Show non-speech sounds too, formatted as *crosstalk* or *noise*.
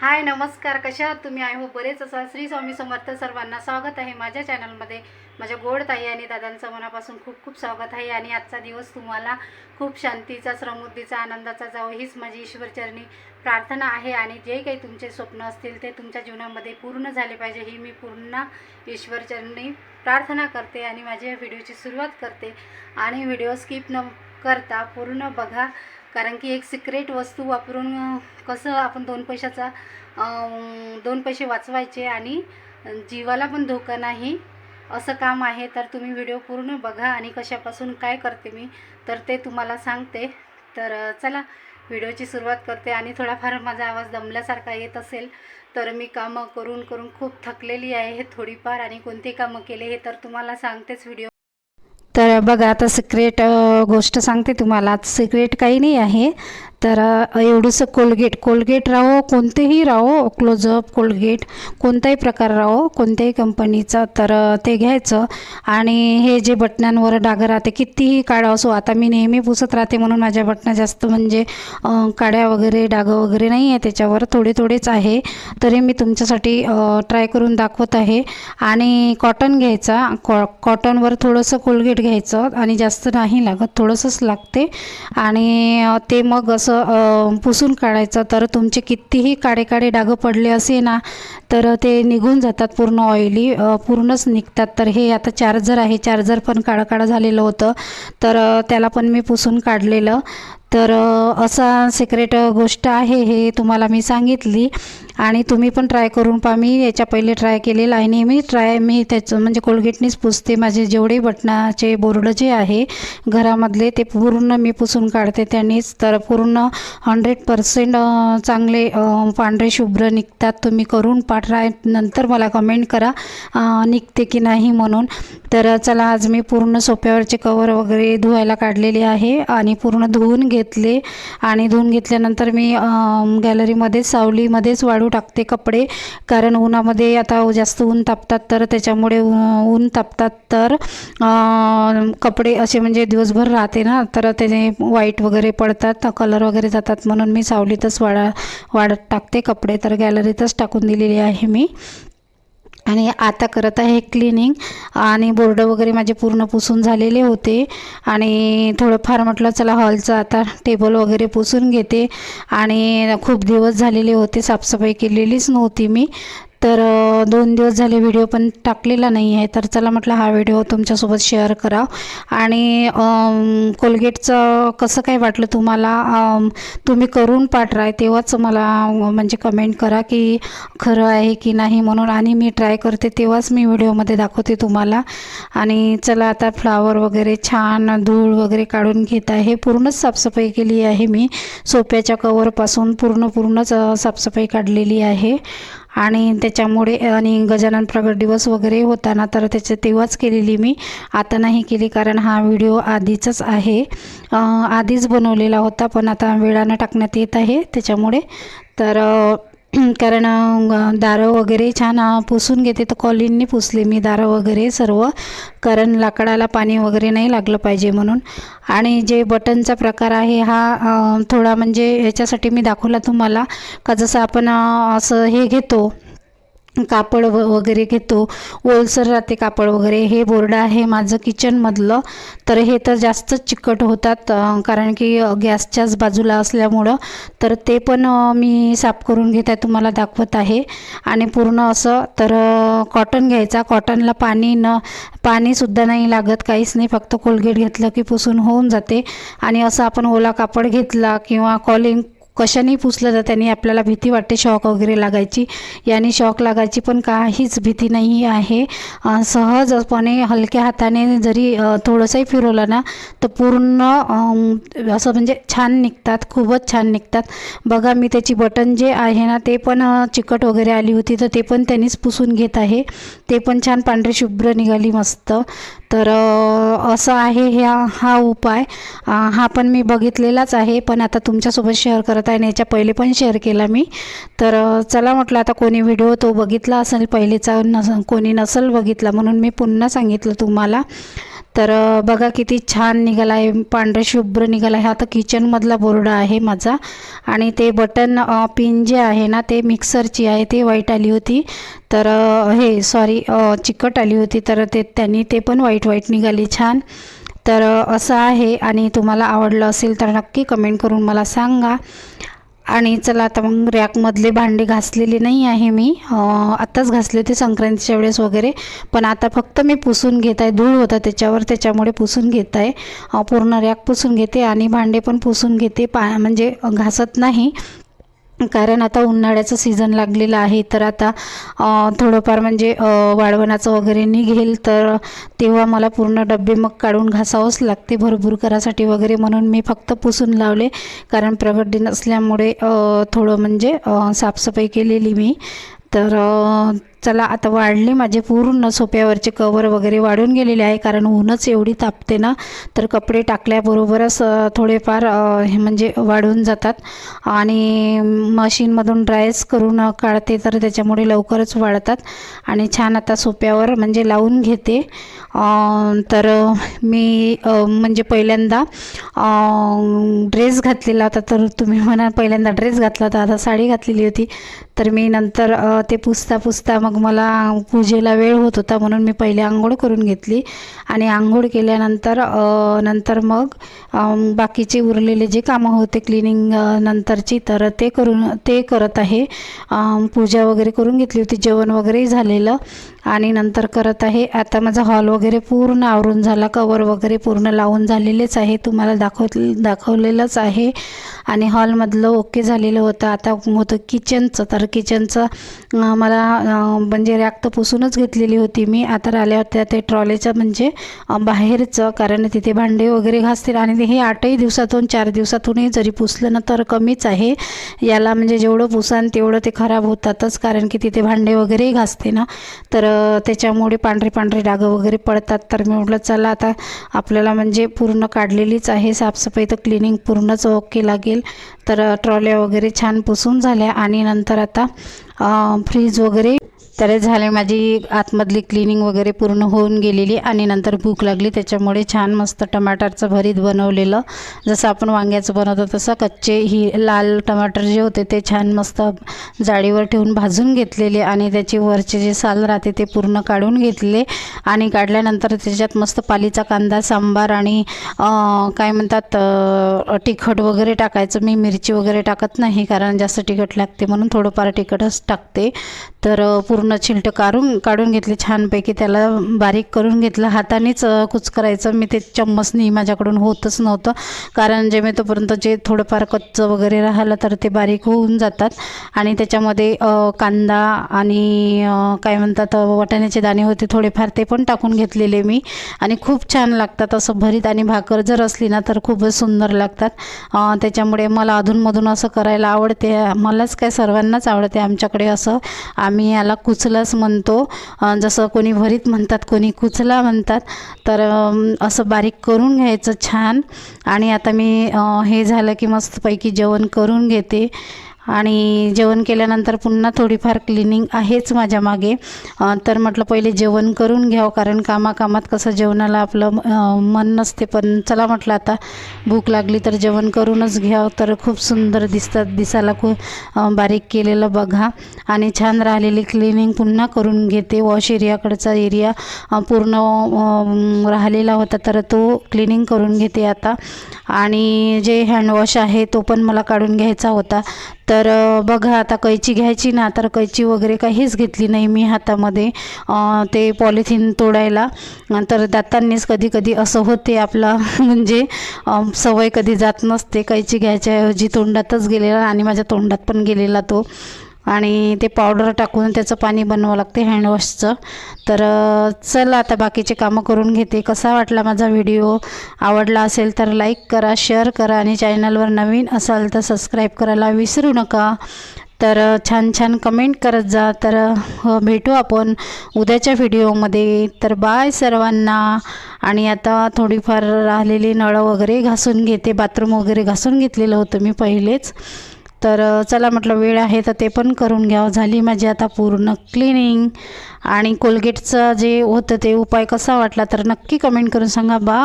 हाय नमस्कार कशा आहात तुम्ही? आय हो बरेच असाल. श्री स्वामी समर्थ सर्वांना स्वागत आहे माझ्या चॅनलमध्ये. माझ्या गोड ताई आणि दादांचं मनापासून खूप खूप स्वागत आहे आणि आजचा दिवस तुम्हाला खूप शांतीचा समृद्धीचा आनंदाचा जावो हीच माझी ईश्वरचरणी प्रार्थना आहे. आणि जे काही तुमचे स्वप्न असतील ते तुमच्या जीवनामध्ये पूर्ण झाले पाहिजे ही मी पूर्ण ईश्वरचरणी प्रार्थना करते आणि माझ्या व्हिडिओची सुरुवात करते. आणि व्हिडिओ स्किप न करता पूर्ण बघा. कारण की एक सिक्रेट वस्तू वापरून कसं आपण दोन पैशाचा दोन पैसे वाचवायचे आणि जीवाला पण धोका नाही असं काम आहे तर तुम्ही व्हिडिओ पूर्ण बघा आणि कशापासून काय करते मी तर ते तुम्हाला सांगते. तर चला व्हिडिओची सुरुवात करते आणि थोडाफार माझा आवाज दमल्यासारखा येत असेल तर मी कामं करून करून खूप थकलेली आहे हे थोडीफार आणि कोणती कामं केले हे तर तुम्हाला सांगतेच व्हिडिओ तर बघा आता सिक्रेट गोष्ट सांगते तुम्हाला. सिक्रेट काही नाही आहे. तर एवढंसं कोलगेट कोलगेट राहो कोणतेही राहो क्लोजअप कोलगेट कोणताही प्रकार राहो कोणत्याही कंपनीचा तर ते घ्यायचं. आणि हे जे बटनांवर डाग राहते कितीही काळा असो आता मी नेहमी पुसत राहते म्हणून माझ्या बटना जास्त म्हणजे काड्या वगैरे डागं वगैरे नाही आहे त्याच्यावर थोडे थोडेच आहे. तरी मी तुमच्यासाठी ट्राय करून दाखवत आहे. आणि कॉटन घ्यायचा कॉ कॉटनवर थोडंसं कोलगेट घ्यायचं आणि जास्त नाही लागत थोडंसंच लागते. आणि ते मग असं असं पुसून काढायचं. तर तुमचे कितीही काळे काळे डागं पडले असे ना तर ते निघून जातात पूर्ण ऑइली पूर्णच निघतात. तर हे आता चार्जर आहे. चार्जर पण काळं काळं झालेलं होतं. तर त्याला पण मी पुसून काढलेलं. तर असा सिक्रेट गोष्ट आहे हे तुम्हाला मी सांगितली. आणि तुम्ही पण ट्राय करून पहा. मी याच्या पहिले ट्राय केलेलं आहे. नेहमी ट्राय मी त्याचं म्हणजे कोलगेटनीच पुसते. माझे जेवढे बटनाचे बोर्ड जे आहे घरामधले ते पूर्ण मी पुसून काढते त्यांनीच. तर पूर्ण हंड्रेड पर्सेंट चांगले पांढरे शुभ्र निघतात. तुम्ही करून पा ट्राय नंतर मला कमेंट करा निघते की नाही म्हणून. तर चला आज मी पूर्ण सोप्यावरचे कवर वगैरे धुवायला काढलेले आहे. आणि पूर्ण धुवून घे घेतले आणि धुवून घेतल्यानंतर मी गॅलरीमध्ये सावलीमध्येच वाळू टाकते कपडे. कारण उन्हामध्ये आता जास्त ऊन तापतात तर त्याच्यामुळे ऊन तापतात तर कपडे असे म्हणजे दिवसभर राहते ना तर त्याचे वाईट वगैरे पडतात कलर वगैरे जातात. म्हणून मी सावलीतच वाळा वाढत टाकते कपडे. तर गॅलरीतच टाकून दिलेली आहे मी. आणि आता करत आहे क्लिनिंग आणि बोर्ड वगैरे माझे पूर्ण पुसून झालेले होते. आणि थोडंफार म्हटलं चला हॉलचं आता टेबल वगैरे पुसून घेते. आणि खूप दिवस झालेले होते साफसफाई केलेलीच नव्हती मी. तर दोन दिवस झाले व्हिडिओ पण टाकलेला नाही आहे. तर चला म्हटलं हा व्हिडिओ तुमच्यासोबत शेअर करा आणि कोलगेटचं कसं काय वाटलं तुम्हाला? तुम्ही करून पाठराय तेव्हाच मला म्हणजे कमेंट करा की खरं आहे की नाही म्हणून. आणि मी ट्राय करते तेव्हाच मी व्हिडिओमध्ये दाखवते तुम्हाला. आणि चला आता फ्लावर वगैरे छान धूळ वगैरे काढून घेत आहे. पूर्णच साफसफाई केली आहे मी. सोप्याच्या कवरपासून पूर्ण पूर्णच साफसफाई काढलेली आहे. आणि त्याच्यामुळे आणि गजानन प्रगट दिवस वगैरे होता ना तर त्याच्या तेव्हाच केलेली मी. आता नाही केली कारण हा व्हिडिओ आधीचाच आहे. आधीच बनवलेला होता पण आता वेळानं टाकण्यात येत आहे त्याच्यामुळे. तर *clears throat* कारण दारं वगैरे छान पुसून घेते. तर कॉलिननी पुसले मी दारं वगैरे सर्व. कारण लाकडाला पाणी वगैरे नाही लागलं पाहिजे म्हणून. आणि जे बटनचा प्रकार आहे हा थोडा म्हणजे ह्याच्यासाठी मी दाखवला तुम्हाला. का जसं आपण असं हे घेतो. कापड व वगैरे घेतो. ओलसर राहते कापड वगैरे. हे बोर्ड आहे माझं किचनमधलं. तर हे तर जास्तच चिकट होतात कारण की गॅसच्याच बाजूला असल्यामुळं. तर ते पण मी साफ करून घेत आहे तुम्हाला दाखवत आहे. आणि पूर्ण असं तर कॉटन घ्यायचा. कॉटनला पाणी न पाणीसुद्धा नाही लागत काहीच नाही. फक्त कोलगेट घेतलं की पुसून होऊन जाते. आणि असं आपण ओला कापड घेतला किंवा कॉलिंग कशाने पुसलं तर त्यांनी आपल्याला भीती वाटते शॉक वगैरे लागायची. याने शॉक लागायची पण काहीच भीती नाही आहे. सहजपणे हलक्या हाताने जरी थोडंसंही फिरवलं ना तर पूर्ण असं म्हणजे छान निघतात खूपच छान निघतात. बघा मी त्याची बटन जे आहे ना ते पण चिकट वगैरे आली होती तर ते पण त्यांनीच पुसून घेत आहे. ते पण छान पांढरे शुभ्र निघाली मस्त. तर असं आहे ह्या हा उपाय. हा पण मी बघितलेलाच आहे पण आता तुमच्यासोबत शेअर करत आहे आणि याच्या पहिले पण शेअर केला मी. तर चला म्हटलं आता कोणी व्हिडिओ तो बघितला असेल पहिलेचा नस कोणी नसेल बघितला म्हणून मी पुन्हा सांगितलं तुम्हाला. तर बघा किती छान निघाला आहे पांढरे शुभ्र निघाला आहे हा तर किचनमधला बोर्ड आहे माझा. आणि ते बटन पिन जे आहे ना ते मिक्सरची आहे ते वाईट आली होती. तर हे सॉरी चिकट आली होती. तर ते त्यांनी ते पण वाईट वाईट निघाली छान. तर असं आहे. आणि तुम्हाला आवडलं असेल तर नक्की कमेंट करून मला सांगा. आणि चला आता मग रॅकमधले भांडे घासलेले नाही आहे मी. आत्ताच घासले होते संक्रांतीच्या वेळेस वगैरे. पण आता फक्त मी पुसून घेत आहे. धूळ होता त्याच्यावर त्याच्यामुळे पुसून घेत आहे. पूर्ण रॅक पुसून घेते आणि भांडे पण पुसून घेते. पा म्हणजे घासत नाही. कारण आता उन्हाळ्याचं सीझन लागलेलं आहे तर आता थोडंफार म्हणजे वाळवणाचं वगैरे निघेल तर तेव्हा मला पूर्ण डबे मग काढून घासावंच लागते भरपूर करासाठी वगैरे म्हणून मी फक्त पुसून लावले. कारण प्रगट दिन असल्यामुळे थोडं म्हणजे साफसफाई केलेली मी. तर चला आता वाढले माझे पूर्ण सोप्यावरचे कवर वगैरे वाढून गेलेले आहे. कारण ऊनच एवढी तापते ना तर कपडे टाकल्याबरोबरच थोडेफार हे म्हणजे वाढून जातात. आणि मशीनमधून ड्रायच करून काढते तर त्याच्यामुळे लवकरच वाढतात. आणि छान आता सोप्यावर म्हणजे लावून घेते. तर मी म्हणजे पहिल्यांदा ड्रेस घातलेला होता. तर तुम्ही म्हणा पहिल्यांदा ड्रेस घातला होता. आता साडी घातलेली होती. तर मी नंतर ते पुसता पुसता मग मग मला पूजेला वेळ होत होता म्हणून मी पहिले आंघोळ करून घेतली. आणि आंघोळ केल्यानंतर नंतर मग बाकीचे उरलेले जे कामं होते क्लिनिंग नंतरची तर ते करून ते करत आहे. पूजा वगैरे करून घेतली होती जेवण वगैरे झालेलं. आणि नंतर करत आहे. आता माझा हॉल वगैरे पूर्ण आवरून झाला कवर वगैरे पूर्ण लावून झालेलेच आहे तुम्हाला दाखव दाखवलेलंच आहे. आणि हॉलमधलं ओके झालेलं होतं. आता होतं किचनचं तर किचनचं मला म्हणजे रॅक तर पुसूनच घेतलेली होती मी. आता राहिल्या होत्या ते ट्रॉलेचं म्हणजे बाहेरचं. कारण तिथे भांडे वगैरे घासतील आणि ते हे आठही दिवसातून चार दिवसातूनही जरी पुसलं ना तर कमीच आहे. याला म्हणजे जेवढं पुसान तेवढं ते खराब होतातच. कारण की तिथे भांडे वगैरेही घासते ना तर त्याच्यामुळे पांढरे पांढरे डागं वगैरे पडतात. तर मी म्हटलं चला आता आपल्याला म्हणजे पूर्ण काढलेलीच आहे. साफसफाई तर क्लिनिंग पूर्णच ओके लागेल. तर ट्रॉल्या वगैरे छान पुसून झाल्या आणि नंतर आता फ्रीज वगैरे तर झाले माझी आतमधली क्लिनिंग वगैरे पूर्ण होऊन गेलेली आणि नंतर भूक लागली. त्याच्यामुळे छान मस्त टमाटरचं भरीत बनवलेलं. जसं आपण वांग्याचं बनवतो तसं कच्चे ही लाल टमाटर जे होते ते छान मस्त जाळीवर ठेवून भाजून घेतलेले आणि त्याचे वरचे जे साल राहते ते पूर्ण काढून घेतले आणि काढल्यानंतर त्याच्यात मस्त पालीचा कांदा सांबार आणि काय म्हणतात तिखट वगैरे टाकायचं. मी मिरची वगैरे टाकत नाही कारण जास्त तिखट लागते म्हणून थोडंफार तिखटच टाकते. तर पूर्ण पूर्ण चिलटं काढून काढून घेतले छानपैकी. त्याला बारीक करून घेतलं. हातानेच कुच करायचं मी ते चम्मचनी माझ्याकडून होतच नव्हतं. कारण जे मी तोपर्यंत जे थोडंफार कच्चं वगैरे राहिलं तर ते बारीक होऊन जातात. आणि त्याच्यामध्ये कांदा आणि काय म्हणतात वाटाण्याचे दाणे होते थोडेफार ते पण टाकून घेतलेले मी. आणि खूप छान लागतात. असं भरीत आणि भाकर जर असली ना तर खूपच सुंदर लागतात. त्याच्यामुळे मला अधूनमधून असं करायला आवडते. मलाच काय सर्वांनाच आवडते आमच्याकडे असं. आम्ही याला कुचलाच म्हणतो. जसं कोणी भरीत म्हणतात कोणी कुचला म्हणतात. तर असं बारीक करून घ्यायचं छान. आणि आता मी हे झालं की मस्तपैकी जेवण करून घेते. आणि जेवण केल्यानंतर पुन्हा थोडीफार क्लिनिंग आहेच माझ्या मागे. तर म्हटलं पहिले जेवण करून घ्यावं कारण कामाकामात कसं जेवणाला आपलं मन नसते. पण चला म्हटलं आता भूक लागली तर जेवण करूनच घ्यावं. तर खूप सुंदर दिसतात दिसायला खूप बारीक केलेलं बघा. आणि छान राहिलेली क्लिनिंग पुन्हा करून घेते. वॉश एरियाकडचा एरिया पूर्ण राहिलेला होता तर तो क्लिनिंग करून घेते आता. आणि जे हँडवॉश आहे तो पण मला काढून घ्यायचा होता. तर तर बघा आता कैची घ्यायची ना तर कैची वगैरे काहीच घेतली नाही मी हातामध्ये ते पॉलिथिन तोडायला. तर दातांनीच कधी कधी असं होते आपला *laughs* म्हणजे सवय कधी जात नसते कैची घ्यायच्याऐवजी तोंडातच गेलेला आणि माझ्या तोंडात पण गेलेला तो. आणि ते पावडर टाकून त्याचं पाणी बनवावं लागते हँडवॉशचं तर चला आता बाकीचे कामं करून घेते. कसा वाटला माझा व्हिडिओ आवडला असेल तर लाईक करा शेअर करा आणि चॅनलवर नवीन असाल तर सबस्क्राईब करायला विसरू नका. तर छान छान कमेंट करत जा. तर हो, भेटू आपण उद्याच्या व्हिडिओमध्ये तर बाय सर्वांना. आणि आता थोडीफार राहिलेली नळं वगैरे घासून घेते. बाथरूम वगैरे घासून घेतलेलं होतं मी पहिलेच. तर चला म्हटलं वेळ आहे तर ते पण करून घ्यावं. झाली माझी आता पूर्ण क्लिनिंग आणि कोलगेटचं जे होतं ते उपाय कसा वाटला तर नक्की कमेंट करून सांगा. बा